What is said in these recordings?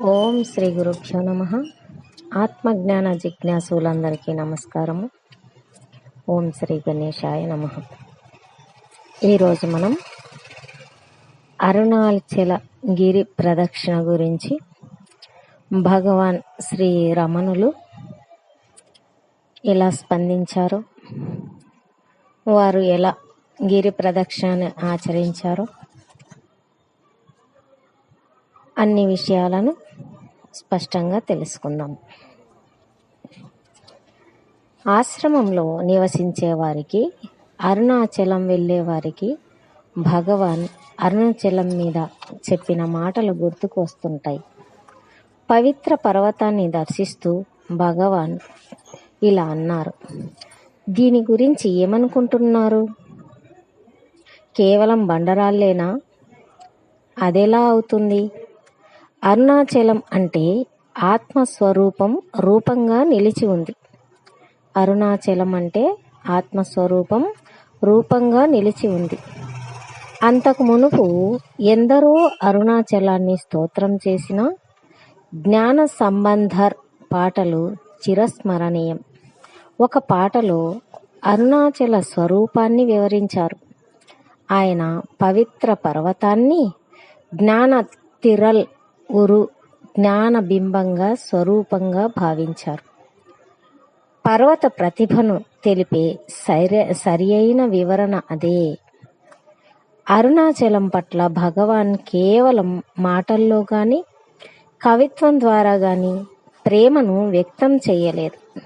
ఓం శ్రీ గురుభ్యో నమ. ఆత్మజ్ఞాన జిజ్ఞాసులందరికీ నమస్కారము. ఓం శ్రీ గణేశాయ నమ. ఈరోజు మనం అరుణాచల గిరి ప్రదక్షిణ గురించి భగవాన్ శ్రీ రమణులు ఎలా స్పందించారో వారు ఎలా గిరి ప్రదక్షిణ ఆచరించారో అన్ని విషయాలను స్పష్టంగా తెలుసుకుందాం. ఆశ్రమంలో నివసించే వారికి అరుణాచలం వెళ్ళే వారికి భగవాన్ అరుణాచలం మీద చెప్పిన మాటలు గుర్తుకు వస్తుంటాయి. పవిత్ర పర్వతాన్ని దర్శిస్తూ భగవాన్ ఇలా అన్నారు దీని గురించి ఏమనుకుంటున్నారు? కేవలం బండరాళ్ళేనా అదెలా అవుతుంది? అరుణాచలం అంటే ఆత్మస్వరూపం రూపంగా నిలిచి ఉంది. అరుణాచలం అంటే ఆత్మస్వరూపం రూపంగా నిలిచి ఉంది. అంతకు మునుపు ఎందరో అరుణాచలాన్ని స్తోత్రం చేసిన జ్ఞాన సంబంధర్ పాటలు చిరస్మరణీయం. ఒక పాటలో అరుణాచల స్వరూపాన్ని వివరించారు. ఆయన పవిత్ర పర్వతాన్ని జ్ఞాన తిరల్ గురు జ్ఞాన బింబంగా స్వరూపంగా భావించారు. పర్వత ప్రతిభను తెలిపే సరి సరియైన అయిన వివరణ అదే. అరుణాచలం పట్ల భగవాన్ కేవలం మాటల్లో కానీ కవిత్వం ద్వారా కానీ ప్రేమను వ్యక్తం చేయలేదు.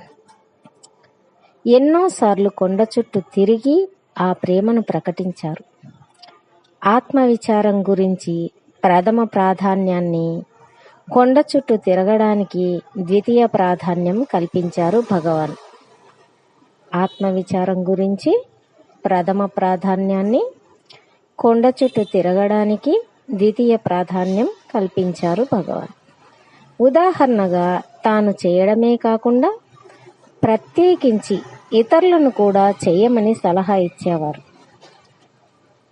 ఎన్నోసార్లు కొండ చుట్టూ తిరిగి ఆ ప్రేమను ప్రకటించారు. ఆత్మవిచారం గురించి ప్రథమ ప్రాధాన్యాన్ని కొండ చుట్టూ తిరగడానికి ద్వితీయ ప్రాధాన్యం కల్పించారు భగవాన్. ఆత్మవిచారం గురించి ప్రథమ ప్రాధాన్యాన్ని కొండ చుట్టూ తిరగడానికి ద్వితీయ ప్రాధాన్యం కల్పించారు భగవాన్. ఉదాహరణగా తాను చేయడమే కాకుండా ప్రత్యేకించి ఇతరులను కూడా చేయమని సలహా ఇచ్చేవారు.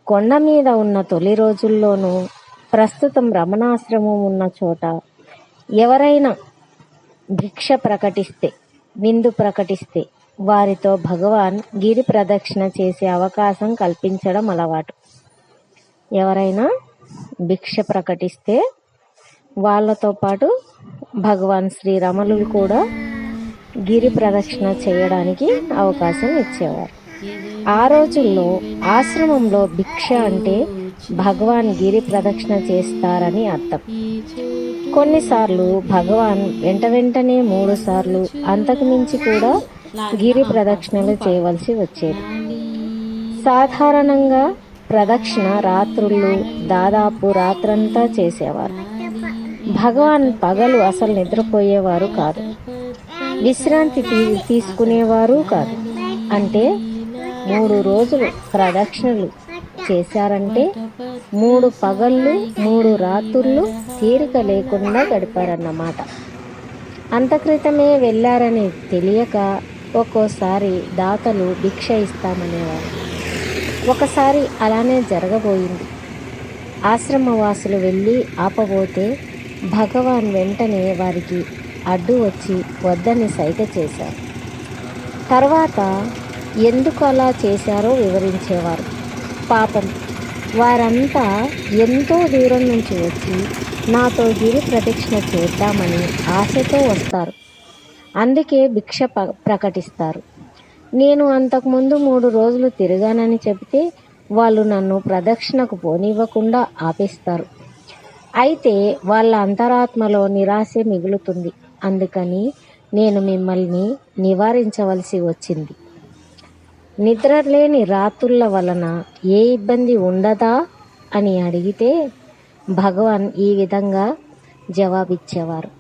కొండ మీద ఉన్న తొలి రోజుల్లోనూ ప్రస్తుతం రమణాశ్రమం ఉన్న చోట ఎవరైనా భిక్ష ప్రకటిస్తే విందు ప్రకటిస్తే వారితో భగవాన్ గిరి ప్రదక్షిణ చేసే అవకాశం కల్పించడం అలవాటు. ఎవరైనా భిక్ష ప్రకటిస్తే వాళ్ళతో పాటు భగవాన్ శ్రీరమణులు కూడా గిరి ప్రదక్షిణ చేయడానికి అవకాశం ఇచ్చేవారు. ఆ రోజుల్లో ఆశ్రమంలో భిక్ష అంటే భగవాన్ గిరి ప్రదక్షిణ చేస్తారని అర్థం. కొన్నిసార్లు భగవాన్ వెంట వెంటనే మూడు సార్లు అంతకు మించి కూడా గిరి ప్రదక్షిణలు చేయవలసి వచ్చేది. సాధారణంగా ప్రదక్షిణ రాత్రుళ్ళు దాదాపు రాత్రంతా చేసేవారు. భగవాన్ పగలు అసలు నిద్రపోయేవారు కాదు. విశ్రాంతి తీ- తీసుకునేవారు కాదు. అంటే మూడు రోజులు ప్రదక్షిణలు చేశారంటే మూడు పగళ్ళు మూడు రాత్రుళ్ళు తీరిక లేకుండా గడిపారన్నమాట. అంత క్రితమే వెళ్ళారని తెలియక ఒక్కోసారి దాతలు భిక్ష ఇస్తామనేవారు. ఒకసారి అలానే జరగబోయింది. ఆశ్రమవాసులు వెళ్ళి ఆపబోతే భగవాన్ వెంటనే వారికి అడ్డు వచ్చి వద్దని సైగ చేశారు. తర్వాత ఎందుకు అలా చేశారో వివరించేవారు. పాపం. వారంతా ఎంతో దూరం నుంచి వచ్చి నాతో గిరి ప్రదక్షిణ చేద్దామని ఆశతో వస్తారు. అందుకే భిక్ష ప- ప్రకటిస్తారు. నేను అంతకుముందు మూడు రోజులు తిరిగానని చెబితే వాళ్ళు నన్ను ప్రదక్షిణకు పోనివ్వకుండా ఆపేస్తారు. అయితే వాళ్ళ అంతరాత్మలో నిరాశ మిగులుతుంది. అందుకని నేను మిమ్మల్ని నివారించవలసి వచ్చింది. నిద్రలేని రాత్రుల వలన ఏ ఇబ్బంది ఉండదా అని అడిగితే భగవాన్ ఈ విధంగా జవాబిచ్చేవారు.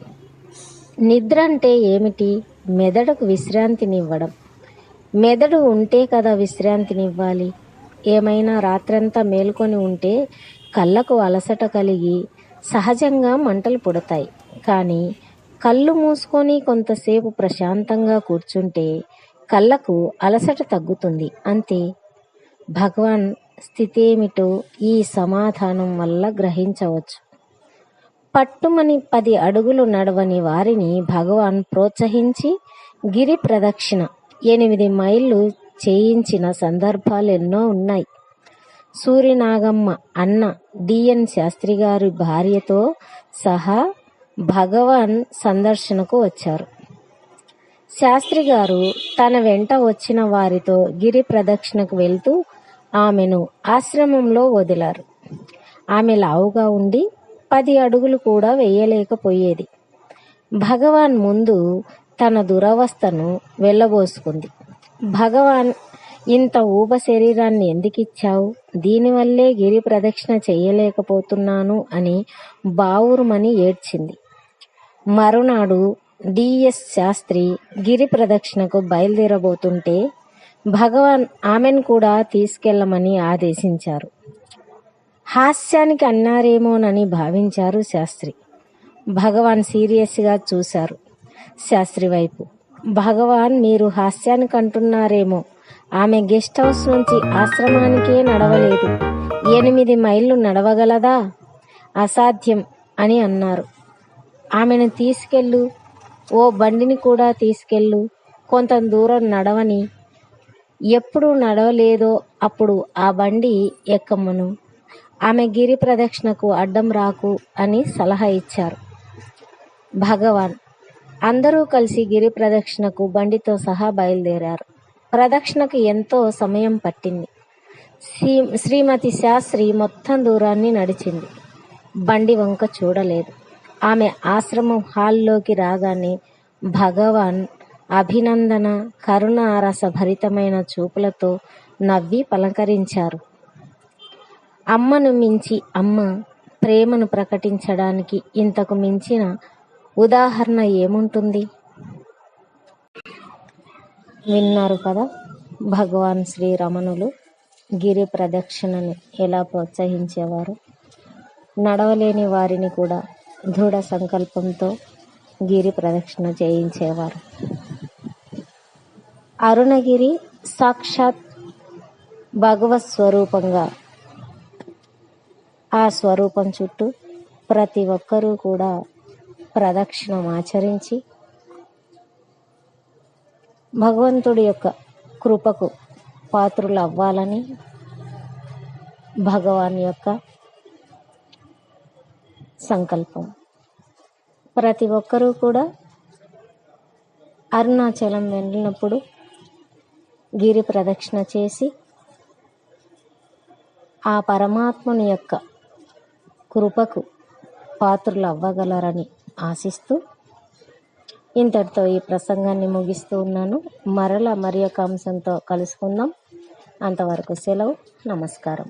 నిద్ర అంటే ఏమిటి? మెదడుకు విశ్రాంతినివ్వడం. మెదడు ఉంటే కదా విశ్రాంతినివ్వాలి. ఏమైనా రాత్రంతా మేల్కొని ఉంటే కళ్ళకు అలసట కలిగి సహజంగా మంటలు పుడతాయి. కానీ కళ్ళు మూసుకొని కొంతసేపు ప్రశాంతంగా కూర్చుంటే కళ్ళకు అలసట తగ్గుతుంది. అంతే. భగవాన్ స్థితేమిటో ఈ సమాధానం వల్ల గ్రహించవచ్చు. పట్టుమని పది అడుగులు నడవని వారిని భగవాన్ ప్రోత్సహించి గిరి ప్రదక్షిణ ఎనిమిది మైళ్ళు చేయించిన సందర్భాలు ఎన్నో ఉన్నాయి. సూర్యనాగమ్మ అన్న డిఎన్ శాస్త్రి గారి భార్యతో సహా భగవాన్ సందర్శనకు వచ్చారు. శాస్త్రి గారు తన వెంట వచ్చిన వారితో గిరి ప్రదక్షిణకు వెళ్తూ ఆమెను ఆశ్రమంలో వదిలారు. ఆమె లావుగా ఉండి పది అడుగులు కూడా వేయలేకపోయేది. భగవాన్ ముందు తన దురవస్థను వెళ్ళబోసుకుంది. భగవాన్ ఇంత ఊప శరీరాన్ని ఎందుకిచ్చావు? దీనివల్లే గిరి ప్రదక్షిణ చేయలేకపోతున్నాను అని బావురుమని ఏడ్చింది. మరునాడు డిఎస్ శాస్త్రి గిరి ప్రదక్షిణకు బయలుదేరబోతుంటే భగవాన్ ఆమెను కూడా తీసుకెళ్ళమని ఆదేశించారు. హాస్యానికి అన్నారేమోనని భావించారు శాస్త్రి. భగవాన్ సీరియస్గా చూశారు. శాస్త్రి వైపు భగవాన్ మీరు హాస్యానికి అంటున్నారేమో ఆమె గెస్ట్ హౌస్ నుంచి ఆశ్రమానికే నడవలేదు. ఎనిమిది మైళ్ళు నడవగలదా? అసాధ్యం అని అన్నారు. ఆమెను తీసుకెళ్ళు ఓ బండిని కూడా తీసుకెళ్ళు. కొంత దూరం నడవని. ఎప్పుడు నడవలేదో అప్పుడు ఆ బండి ఎక్కమ్మను. ఆమె గిరి ప్రదక్షిణకు అడ్డం రాకు అని సలహా ఇచ్చారు. భగవాన్. అందరూ కలిసి గిరి ప్రదక్షిణకు బండితో సహా బయలుదేరారు. ప్రదక్షిణకు ఎంతో సమయం పట్టింది. శ్రీ శ్రీమతి శాస్త్రి మొత్తం దూరాన్ని నడిచింది. బండి వంక చూడలేదు. ఆమె ఆశ్రమం హాల్లోకి రాగానే భగవాన్ అభినందన కరుణారస భరితమైన చూపులతో నవ్వి పలకరించారు. అమ్మను మించి అమ్మ ప్రేమను ప్రకటించడానికి ఇంతకు మించిన ఉదాహరణ ఏముంటుంది? విన్నారు కదా భగవాన్ శ్రీరమణులు. గిరి ప్రదక్షిణని ఎలా ప్రోత్సహించేవారు? నడవలేని వారిని కూడా దృఢ సంకల్పంతో గిరి ప్రదక్షిణ చేయించేవారు. అరుణగిరి సాక్షాత్ భగవత్ స్వరూపంగా ఆ స్వరూపం చుట్టూ ప్రతి ఒక్కరూ కూడా ప్రదక్షిణం ఆచరించి భగవంతుడి యొక్క కృపకు పాత్రులు అవ్వాలని భగవాన్ యొక్క సంకల్పం. ప్రతి ఒక్కరూ కూడా అరుణాచలం వెళ్ళినప్పుడు గిరి ప్రదక్షిణ చేసి ఆ పరమాత్మని యొక్క కృపకు పాత్రులు అవ్వగలరని ఆశిస్తూ ఇంతటితో ఈ ప్రసంగాన్ని ముగిస్తూ ఉన్నాను. మరలా మరి యొక్క అంశంతో కలుసుకుందాం. అంతవరకు సెలవు. నమస్కారం.